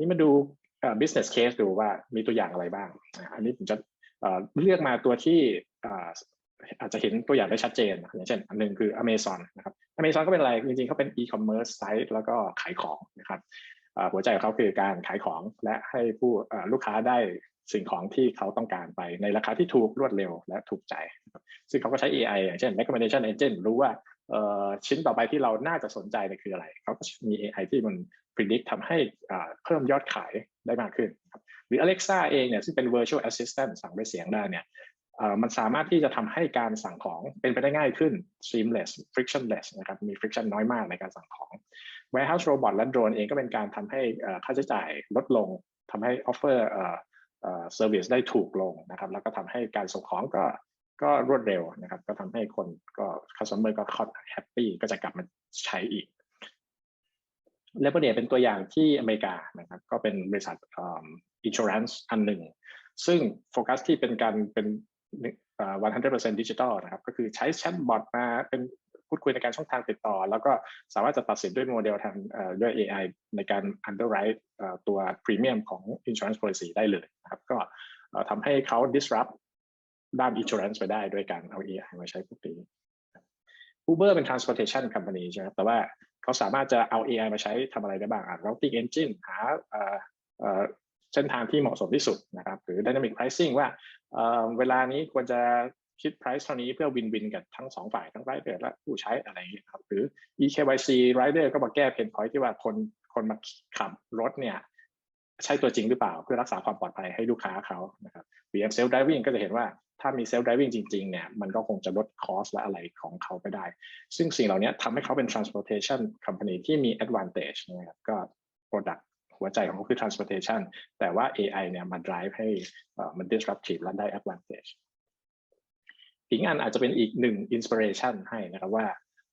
นี่มาดู business case ดูว่ามีตัวอย่างอะไรบ้าง อันนี้ผมจะเลือกมาตัวที่อาจจะเห็นตัวอย่างได้ชัดเจนอย่างเช่น อันหนึ่งคือ Amazon นะครับ Amazon ก็เป็นอะไร จริงๆเขาเป็น e-commerce site แล้วก็ขายของนะครับหัวใจของเขาคือการขายของและให้ผู้ลูกค้าได้สิ่งของที่เขาต้องการไปในราคาที่ถูกรวดเร็วและถูกใจ ซึ่งเขาก็ใช้ AI อย่างเช่น recommendation engine รู้ว่า ชิ้นต่อไปที่เราน่าจะสนใจเนี่ยคืออะไรเขาก็มี AI ที่มัน predict ทำให้เพิ่มยอดขายได้มากขึ้นหรือ Alexa เองเนี่ยซึ่งเป็น virtual assistant สั่งด้วยเสียงได้เนี่ยมันสามารถที่จะทำให้การสั่งของเป็นไปได้ง่ายขึ้น seamless frictionless นะครับมี friction น้อยมากในการสั่งของ warehouse robot และ drone เองก็เป็นการทำให้ค่าใช้จ่ายลดลงทำให้ offer service ได้ถูกลงนะครับแล้วก็ทำให้การส่งของก็ ก็รวดเร็วนะครับ ก็ทำให้คนก็ customer ก็คอแฮปปี้ก็จะกลับมาใช้อีกเลเบอร์เดเป็นตัวอย่างที่อเมริกานะครับ ก็เป็นบริษัท insurance อันหนึ่ง ซึ่งโฟกัสที่เป็นการเป็น100%ดิจิทัลนะครับ ก็คือใช้แชทบอทมาเป็นพูดคุยในการช่องทางติดต่อ แล้วก็สามารถจะตัดสินด้วยโมเดลทางด้วย AI ในการ underwrite ตัว premium ของ insurance policy ได้เลยนะครับ ก็ทำให้เขา disrupt ด้าน insurance ไปได้ด้วยการเอา AI มาใช้พวกนี้ Uber เป็น transportation company ใช่ไหมแต่ว่าเขาสามารถจะเอา AI มาใช้ทำอะไรได้บ้าง routing engine หาเส้นทางที่เหมาะสมที่สุดนะครับ หรือ dynamic pricing ว่าเวลานี้ควรจะคิด price เท่านี้เพื่อวินวินกับทั้งสองฝ่ายทั้ง rider และผู้ใช้อะไรอย่างนี้ครับหรือ eKYC rider ก็มาแก้เพนพอยที่ว่าคนคนมาขับรถเนี่ยใช่ตัวจริงหรือเปล่าเพื่อรักษาความปลอดภัยให้ลูกค้าเขานะครับหรือ self driving ก็จะเห็นว่า ถ้ามี self driving จริงๆเนี่ยมันก็คงจะลดคอสและอะไรของเขาไปได้ ซึ่งสิ่งเหล่านี้ทำให้เขาเป็น transportation company ที่มี advantage นะครับก็ product หัวใจของเขาคือ transportation แต่ว่า AI เนี่ยมา drive ให้มัน disruptive และได้ advantage อีกอันอาจจะเป็นอีกหนึ่ง inspiration ให้นะครับว่า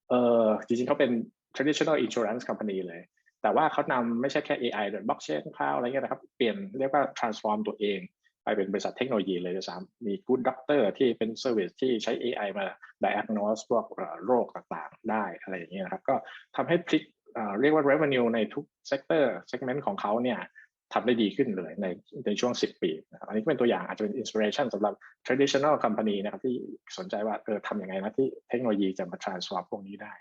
เออจริงๆเขาเป็น traditional insurance company เลย แต่ว่าเขานำไม่ใช่แค่ AI หรือ blockchain cloud อะไรเงี้ยนะครับ เปลี่ยนเรียกว่า transform ตัวเอง ไปเป็นบริษัทเทคโนโลยีเลยด้วยซ้ำมี Good Doctor ที่เป็น service ที่ใช้ AI มา diagnose พวกโรคต่างๆ ได้อะไรอย่างเงี้ยนะครับก็ทำให้พลิกเรียกว่า revenue ในทุก sector segment ของเขาเนี่ยทำได้ดีขึ้นเลยในในช่วง 10 ปีนะครับอันนี้ก็เป็นตัวอย่างอาจจะเป็น inspiration สำหรับ traditional company นะครับที่สนใจว่าเออทำยังไงนะที่เทคโนโลยีจะมา transform พวกนี้ได้